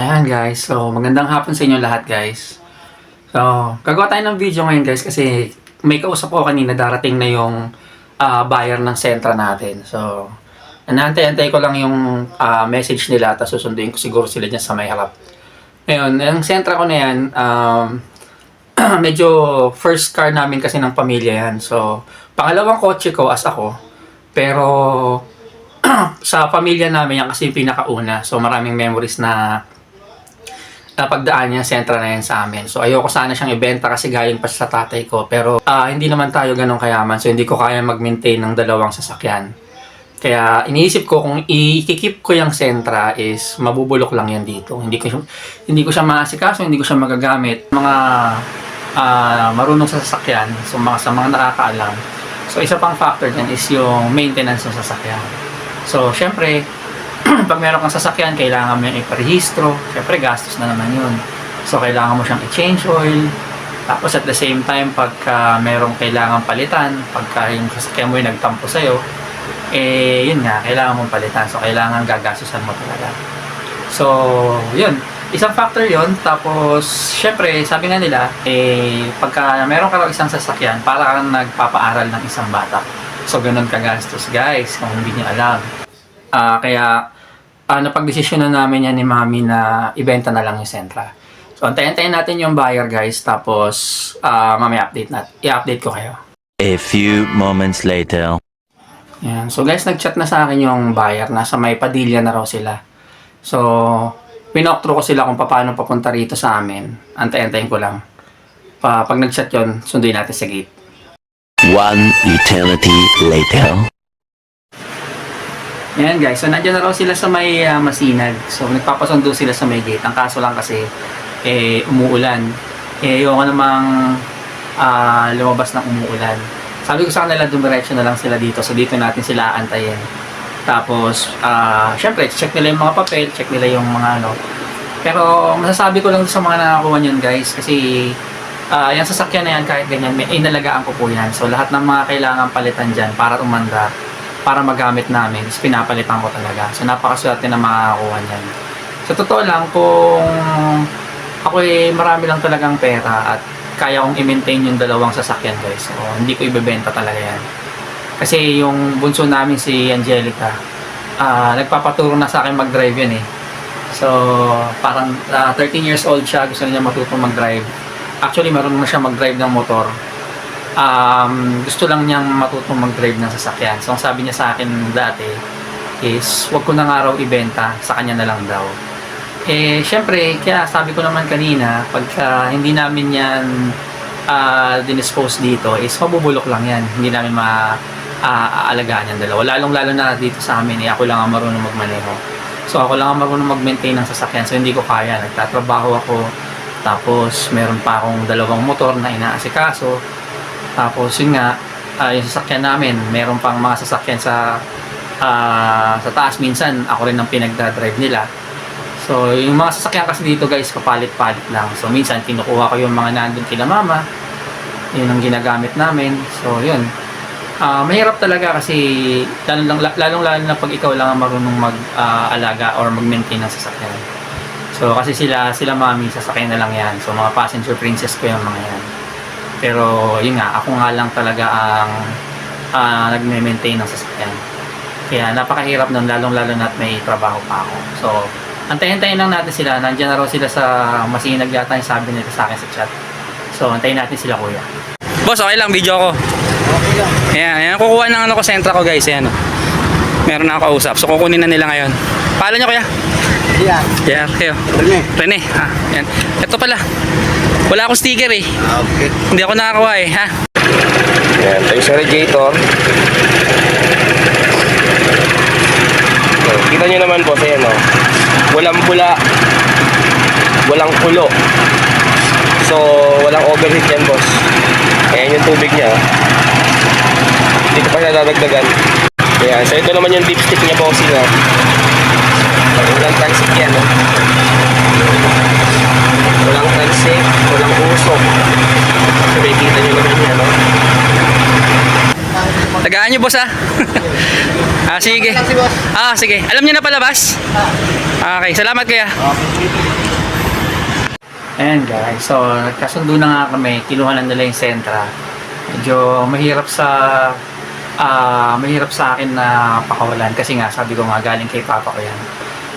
Ayan guys, so magandang hapon sa inyo lahat guys. So, gagawa tayo ng video ngayon guys kasi may kausap ko kanina darating na yung ah, buyer ng Sentra natin. So, nanaantay-antay ko lang yung ah, message nila tapos susunduin ko siguro sila dyan sa may harap. Ngayon, yung Sentra ko na yan, um, medyo first car namin kasi ng pamilya yan. So, pangalawang kotse ko as ako. Pero, sa pamilya namin yan kasi pinakauna. So, maraming memories na napagdaan niya sentra na yan sa amin. So ayoko sana siyang ibenta kasi galing pa sa tatay ko. Pero ah, hindi naman tayo ganun kayaman. So hindi ko kaya mag-maintain ng dalawang sasakyan. Kaya iniisip ko kung i-keep ko yung sentra is mabubulok lang yan dito. Hindi ko hindi ko siya maasikaso, hindi ko siya magagamit. Mga ah, marunong sa sasakyan, so mga, sa mga nakakaalam. So isa pang factor dyan is yung maintenance ng sasakyan. So syempre, pag meron kang sasakyan, kailangan mo yung iparehistro. Siyempre, gastos na naman yun. So, kailangan mo siyang i-change oil. Tapos, at the same time, pagka merong kailangan palitan, pagka yung sasakyan mo yung nagtampo sa'yo, eh, yun nga, kailangan mong palitan. So, kailangan gagastusan mo talaga. So, yun. Isang factor yun. Tapos, syempre, sabi nga nila, eh, pagka meron ka isang sasakyan, para kang nagpapaaral ng isang bata. So, ganun kagastos, guys, kung hindi niyo alam. Ah, kaya uh, napagdesisyon na namin yan ni Mami na ibenta na lang yung Sentra. So, antayin-antayin natin yung buyer, guys. Tapos, ah, Mami, update na. I-update ko kayo. A few moments later. Yan. So, guys, nag-chat na sa akin yung buyer. Nasa may padilya na raw sila. So, pinoktrو ko sila kung paano papunta rito sa amin. Antay-antayin ko lang. Pa, pag nag-chat yun, sunduin natin sa gate. One eternity later. Ayan guys, so nandiyan na raw sila sa may ah, masinag. So nagpapasundo sila sa may gate. Ang kaso lang kasi eh umuulan. Eh yung namang ah, lumabas ng umuulan. Sabi ko sa kanila dumiretso na lang sila dito. So dito natin sila aantayin. Tapos ah syempre check nila yung mga papel, check nila yung mga ano. Pero masasabi ko lang sa mga nakakuha niyan guys kasi ah yung sasakyan na yan kahit ganyan, may inalagaan ko po yan. So lahat ng mga kailangan palitan dyan para umanda para magamit namin is pinapalitan ko talaga. So napakaswerte na makakakuha niyan. Sa totoo lang, kung ako eh marami lang talagang pera at kaya kong i-maintain yung dalawang sasakyan guys. So hindi ko ibebenta talaga yan. Kasi yung bunso namin si Angelica, ah nagpapaturo na sa akin mag-drive yan eh. So parang ah, 13 years old siya, gusto niya matutong mag-drive. Actually, marunong na siya mag-drive ng motor um, gusto lang niyang matutong mag-drive ng sasakyan. So, ang sabi niya sa akin dati is, wag ko na nga raw ibenta, sa kanya na lang daw. Eh, syempre, kaya sabi ko naman kanina, pagka hindi namin yan uh, dinispose dito, is mabubulok lang yan. Hindi namin ma ah, aalagaan yan dalawa. Lalong lalo na dito sa amin, eh, ako lang ang marunong magmaneho. So, ako lang ang marunong mag-maintain ng sasakyan. So, hindi ko kaya. Nagtatrabaho ako. Tapos, meron pa akong dalawang motor na inaasikaso. Tapos yun nga, ah, yung sasakyan namin, meron pang mga sasakyan sa ah, sa taas minsan, ako rin ang pinagdadrive nila. So, yung mga sasakyan kasi dito guys, kapalit-palit lang. So, minsan kinukuha ko yung mga nandun kila mama. Yun ang ginagamit namin. So, yun. Ah, mahirap talaga kasi lalong, lalong lalo na pag ikaw lang ang marunong mag-alaga or mag-maintain ng sasakyan. So, kasi sila, sila mami, sasakyan na lang yan. So, mga passenger princess ko yung mga yan. Pero yun nga, ako nga lang talaga ang uh, nagme-maintain ng sasakyan. Kaya napakahirap nun, lalong-lalo na at may trabaho pa ako. So, antayin-antayin lang natin sila. Nandiyan na raw sila sa masinag yata yung sabi nila sa akin sa chat. So, antayin natin sila kuya. Boss, okay lang, video ko. Okay lang. Ayan, ayan, kukuha ng ano ko, sentra ko guys. Ayan. Meron na ako kausap. So, kukunin na nila ngayon. Paala nyo kuya? Yan. Yeah, kayo. Rene. Rene, ha? Yan. Ito pala. Wala akong sticker eh. Okay. Hindi ako nakakuha eh, ha? Yan. Yung sa radiator. So, kita nyo naman po, ayan o. Walang pula. Walang kulo. So, walang overheat yan, boss. Ayan yung tubig niya. oh. Dito pa siya dadagdagan. Ayan. So, ito naman yung dipstick niya, boss. Yun, oh. Walang transit yan, oh. Walang transit, walang usok. So, makikita nyo naman yan, oh. Boss, ha? ah, sige. Ah, sige. Alam niyo na palabas? Okay, salamat kuya. Ayan guys, so nagkasundo na nga kami, kinuha na nila yung Sentra. Medyo mahirap sa ah mahirap sa akin na pakawalan kasi nga sabi ko nga galing kay papa ko yan.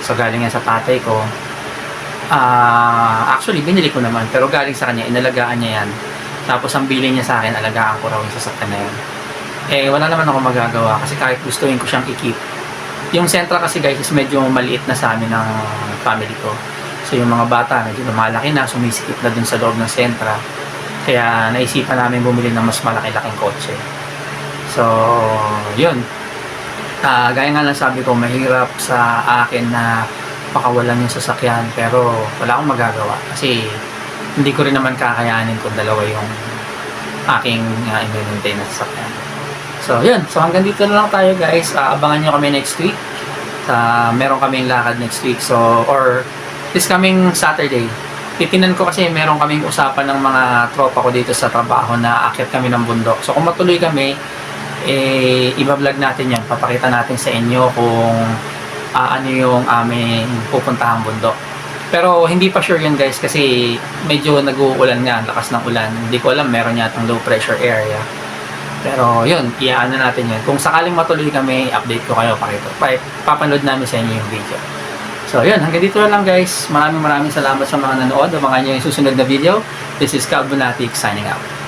So galing yan sa tatay ko. Ah, actually binili ko naman pero galing sa kanya, inalagaan niya yan. Tapos ang bili niya sa akin, alagaan ko raw yung sasakyan na yan. Eh wala naman ako magagawa kasi kahit gustuin ko siyang i-keep. Yung Sentra kasi guys is medyo maliit na sa amin ng family ko. So yung mga bata medyo lumalaki na, sumisikip na dun sa loob ng Sentra. Kaya naisipan namin bumili ng mas malaki-laking kotse. So, yun. Ah, gaya nga lang sabi ko, mahirap sa akin na pakawalan yung sasakyan pero wala akong magagawa kasi hindi ko rin naman kakayanin kung dalawa yung aking uh, i-maintain na sasakyan. So, yun. So, hanggang dito na lang tayo guys. Ah, abangan nyo kami next week. Sa meron kaming lakad next week. So, or this coming Saturday. Titinan ko kasi meron kaming usapan ng mga tropa ko dito sa trabaho na akit kami ng bundok. So, kung matuloy kami, eh, ibablog natin yan. Papakita natin sa inyo kung ah, ano yung aming pupuntahang bundok. Pero hindi pa sure yun guys kasi medyo nag-uulan nga, lakas ng ulan. Hindi ko alam, meron yatang low pressure area. Pero yun, iyaano natin yun. Kung sakaling matuloy kami, update ko kayo, pakito. Pa papanood namin sa inyo yung video. So yun, hanggang dito na lang guys. Maraming maraming salamat sa mga nanood. Abangan nyo yung susunod na video. This is Calbonatic signing out.